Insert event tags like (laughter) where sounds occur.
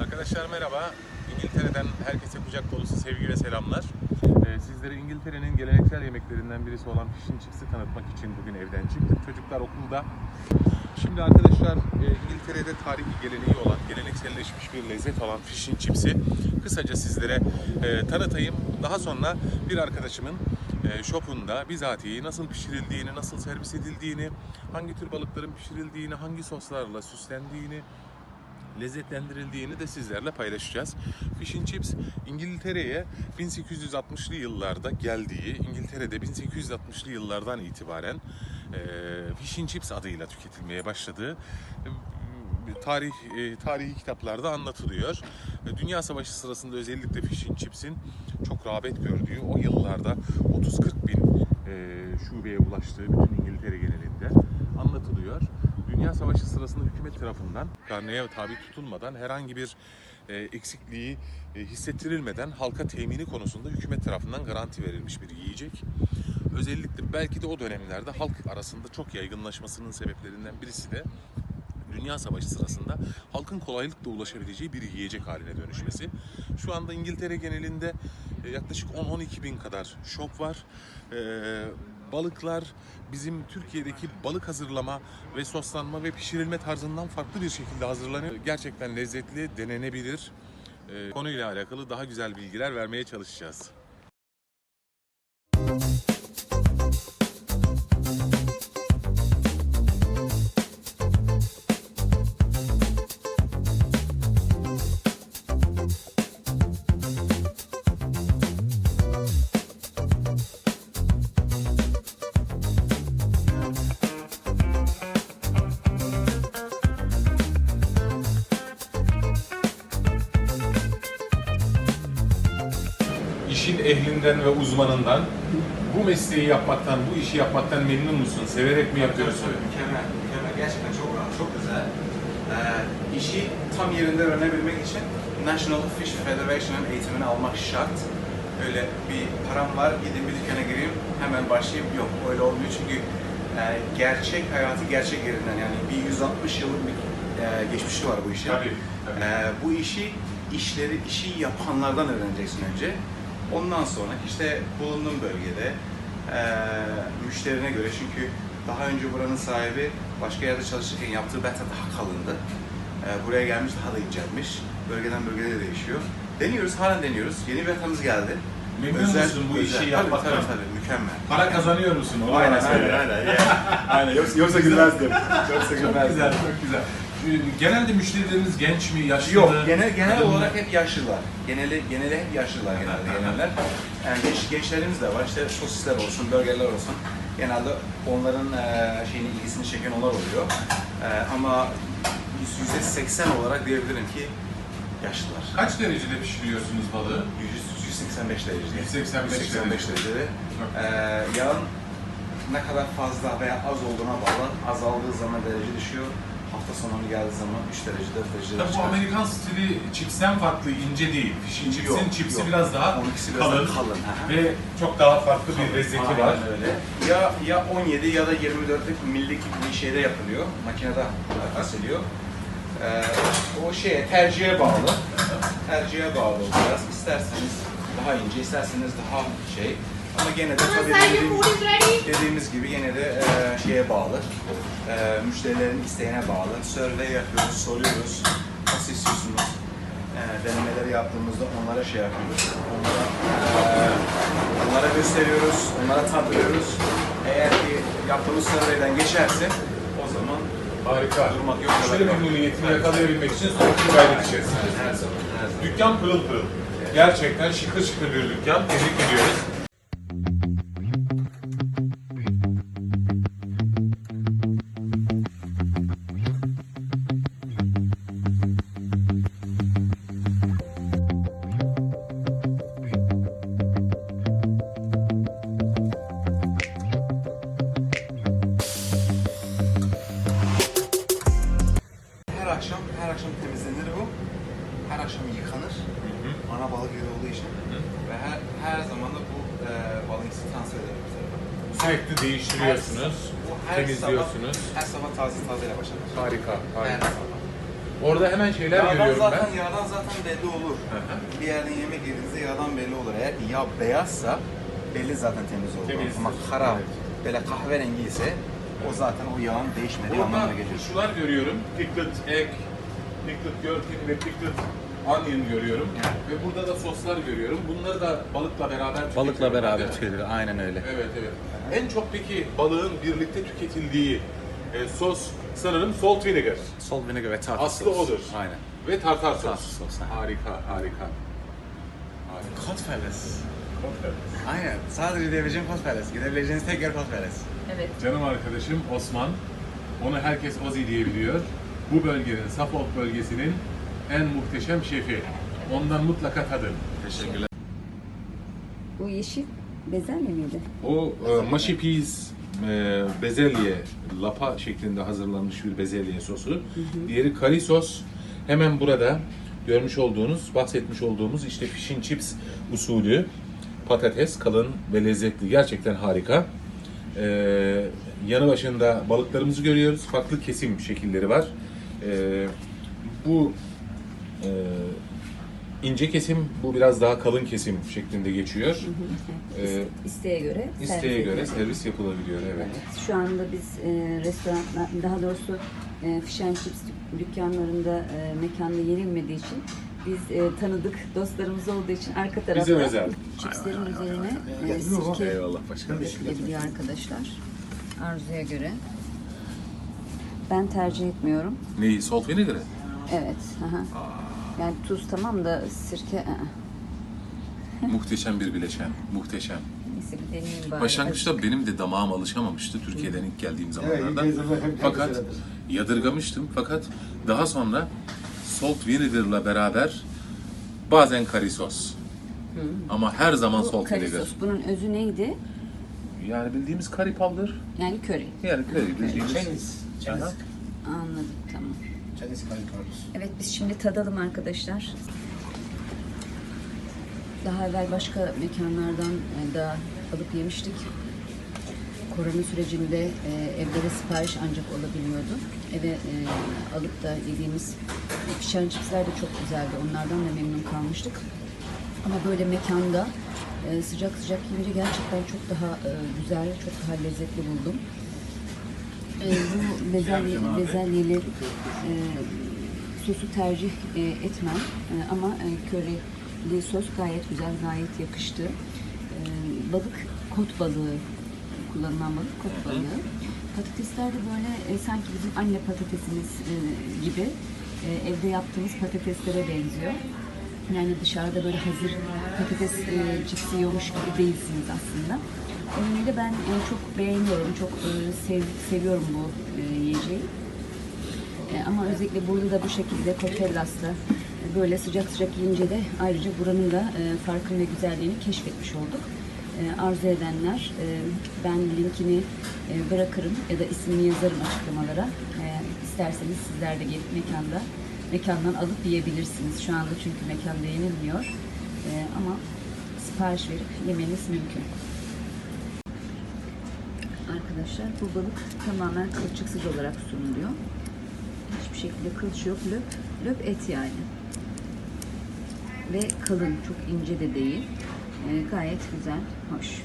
Arkadaşlar merhaba. İngiltere'den herkese kucak dolusu sevgi ve selamlar. Ee, sizlere İngiltere'nin geleneksel yemeklerinden birisi olan and chips'i tanıtmak için bugün evden çıktık. Çocuklar okulda. Şimdi arkadaşlar e, İngiltere'de tarihi geleneği olan, gelenekselleşmiş bir lezzet olan and chips'i kısaca sizlere e, tanıtayım. Daha sonra bir arkadaşımın e, shopunda bizatihi nasıl pişirildiğini, nasıl servis edildiğini, hangi tür balıkların pişirildiğini, hangi soslarla süslendiğini, lezzetlendirildiğini de sizlerle paylaşacağız. Fish and Chips İngiltere'ye 1860'lı yıllarda geldiği, İngiltere'de 1860'lı yıllardan itibaren e, Fish and Chips adıyla tüketilmeye başladığı tarih e, tarihi kitaplarda anlatılıyor. Dünya Savaşı sırasında özellikle Fish and Chips'in çok rağbet gördüğü o yıllarda 30-40 bin e, şubeye ulaştığı bütün İngiltere genelinde anlatılıyor. Dünya Savaşı sırasında hükümet tarafından karneye tabi tutulmadan herhangi bir e, eksikliği e, hissettirilmeden halka temini konusunda hükümet tarafından garanti verilmiş bir yiyecek. Özellikle belki de o dönemlerde halk arasında çok yaygınlaşmasının sebeplerinden birisi de Dünya Savaşı sırasında halkın kolaylıkla ulaşabileceği bir yiyecek haline dönüşmesi. Şu anda İngiltere genelinde e, yaklaşık 10-12 bin kadar shop var. Balıklar bizim Türkiye'deki balık hazırlama ve soslanma ve pişirilme tarzından farklı bir şekilde hazırlanıyor. Gerçekten lezzetli, denenebilir. E, konuyla alakalı daha güzel bilgiler vermeye çalışacağız. İşin ehlinden ve uzmanından bu mesleği yapmaktan, bu işi yapmaktan memnun musun? Severek mi yapıyorsun? Tabii, mükemmel, mükemmel. Gerçekten çok çok güzel. Ee, işi tam yerinde öğrenebilmek için National Fish Federation'ın eğitimini almak şart. Öyle bir param var, gideyim bir dükkana gireyim, hemen başlayayım. Yok, öyle olmuyor çünkü e, gerçek hayatı gerçek yerinden yani bir 160 yıllık bir e, geçmişi var bu işin. Tabii, tabii. Ee, bu işi, işleri, işi yapanlardan öğreneceksin önce. Ondan sonra işte bulunduğun bölgede eee müşterine göre çünkü daha önce buranın sahibi başka yerde çalışırken yaptığı beta daha kalındı. Eee, buraya gelmiş daha da incelmiş. Bölgeden bölgeye de değişiyor. Deniyoruz, halen deniyoruz. Yeni betamız geldi. Memnun musun bu işi tabii, yapmaktan? Tabii tabii, mükemmel. Para kazanıyor musun? Onu Aynen, aynen, aynen. Yani, (laughs) aynen. Yoksa, yoksa gülmezdim. Yoksa Çok gülmezdim. güzel, çok güzel. Ee, Genelde müşterileriniz genç mi, yaşlı Yok, mı? genel genel kadın mı? olarak hep yaşlılar. Geneli geneli hep yaşlılar (laughs) genelde gelenler. Yani genç gençlerimiz de var. İşte sosisler olsun, burgerler olsun. Genelde onların eee şeyini ilgisini çeken onlar oluyor. Eee, ama yüzde seksen olarak diyebilirim ki yaşlılar. Kaç derecede pişiriyorsunuz balığı? 100 185 derecede. 185 185 derecede. Çok Eee yağın ne kadar fazla veya az olduğuna bağlı. Azaldığı zaman derece düşüyor. Hafta sonu geldiği zaman 3 derece, 4 derece Tabii bu çıkar. Amerikan stili chipsten farklı, ince değil. Chipsin Yok, chipsi yok. biraz daha Onunkisi biraz kalın, daha kalın, aha. ve çok daha farklı bir lezzeti Aynen var. öyle. Ya ya 17 ya da 24'lük millik bir şeyde yapılıyor. Makinede kesiliyor. Ee, o şeye tercihe bağlı. Tercihe bağlı biraz. İsterseniz daha ince, isterseniz daha şey. Ama gene de tabii dediğim- dediğimiz gibi yine de e, şeye bağlı. E, müşterilerin isteğine bağlı. Survey yapıyoruz, soruyoruz. Nasıl istiyorsunuz? E, denemeleri yaptığımızda onlara şey yapıyoruz. Onlara, e, onlara gösteriyoruz, onlara tattırıyoruz. Eğer ki yaptığımız surveyden geçerse o zaman Harika. Durmak yok. Müşteri memnuniyetini yakalayabilmek için sürekli gayret içerisinde. her zaman, her zaman. Dükkan pırıl pırıl. Gerçekten şıkır şıkır bir dükkan. Tebrik ediyoruz. Temizlenir bu. Her akşam yıkanır. Ana balık yeri olduğu için. Ve her, her zaman da bu e, balığın isi transfer edilir. Sürekli değiştiriyorsunuz, Bu her temizliyorsunuz. Sabah, her sabah taze tazeyle başlanır. Harika, Her harika. sabah. Orada hemen şeyler Yağdan görüyorum zaten, ben. Yağdan zaten belli olur. Hı hı. Bir yerden yemek yediğinizde yağdan belli olur. Eğer yağ beyazsa belli zaten temiz olur. Temiz. Ama kara, Evet. böyle kahverengi ise o zaten o yağın değişmediği Orada anlamına geliyor. şular görüyorum. Pickled egg, pickled gherkin ve pickled onion görüyorum. Ve burada da soslar görüyorum. Bunları da balıkla beraber Balıkla tüketiyorlar, beraber değil mi? tüketilir. Aynen öyle. Evet evet. En çok peki balığın birlikte tüketildiği e, sos sanırım salt vinegar Salt vinegar ve tartar Aslı sos. odur. Aynen. ve tartar sos. Tartar sos, ha. Harika, harika. Harika. Kotfeles. Aynen. Sadece diyebileceğim Kotfeles. Gidebileceğiniz tek yer Kotfeles. Evet. Canım arkadaşım Osman. Onu herkes Ozi diyebiliyor. Bu bölgenin, Suffolk bölgesinin en muhteşem şefi. Ondan mutlaka tadın. Teşekkürler. Bu yeşil bezelye miydi? O e, mushy peas e, bezelye, lapa şeklinde hazırlanmış bir bezelye sosu. Diğeri kari sos. Hemen burada görmüş olduğunuz, bahsetmiş olduğumuz işte fish and chips usulü patates kalın ve lezzetli. Gerçekten harika. E, yanı başında balıklarımızı görüyoruz. Farklı kesim şekilleri var. E, bu e, ince kesim, bu biraz daha kalın kesim şeklinde geçiyor. Ee, İsteğe göre. İsteğe göre ediyoruz. servis yapılabiliyor evet. Evet, şu anda biz e, restoranlar, daha doğrusu e, fish and chips dükkanlarında, e, mekanda yenilmediği için biz e, tanıdık dostlarımız olduğu için arka tarafta chipslerin üzerine e, sirke Eyvallah başkanım. dökülebiliyor arkadaşlar. Arzuya göre. Ben tercih etmiyorum. Neyi? Salt vinegar'ı? Evet. Aha. Yani tuz tamam da sirke ı-ı. (laughs) Muhteşem bir bileşen. Muhteşem. Neyse bir deneyeyim bari. Başlangıçta benim de damağım alışamamıştı Türkiye'den ilk geldiğim zamanlarda. fakat güzeldir. yadırgamıştım. Fakat daha sonra salt vinegar'la beraber bazen kari sos. Ama her zaman Bu salt kari vinegar. sos. Bunun özü neydi? Yani bildiğimiz kari powder. Yani köri. Yani kari bildiğimiz. Chinese. Aha. Anladım tamam. Curry powders. Evet biz şimdi tadalım arkadaşlar. Daha evvel başka mekanlardan e, da alıp yemiştik. Korona sürecinde e, evlere sipariş ancak olabiliyordu. Eve e, alıp da yediğimiz pişen çipsler de çok güzeldi. Onlardan da memnun kalmıştık. Ama böyle mekanda sıcak sıcak yiyince gerçekten çok daha güzel, çok daha lezzetli buldum. E, bu bezelye, bezelyeli e, sosu tercih e, etmem E, ama e, körili sos gayet güzel, gayet yakıştı. E, balık, kot balığı kullanılan balık kot balığı. Patatesler de böyle e, sanki bizim anne patatesimiz e, gibi e, evde yaptığımız patateslere benziyor. Yani dışarıda böyle hazır patates e, cipsi yiyormuş gibi değilsiniz aslında. O yönüyle ben e, çok beğeniyorum, çok e, sev- seviyorum bu e, yiyeceği. Ama özellikle burada da bu şekilde Cotellas'ta e, böyle sıcak sıcak yiyince de ayrıca buranın da farkını ve güzelliğini keşfetmiş olduk. Arzu edenler ben linkini bırakırım ya da ismini yazarım açıklamalara. İsterseniz sizler de gelip mekanda mekandan alıp yiyebilirsiniz. Şu anda çünkü mekanda yenilmiyor. Ama sipariş verip yemeniz mümkün. Arkadaşlar bu balık tamamen kılçıksız olarak sunuluyor. Hiçbir şekilde kılç yok. Löp, löp et yani. Ve kalın, çok ince de değil. Ee, gayet güzel, hoş.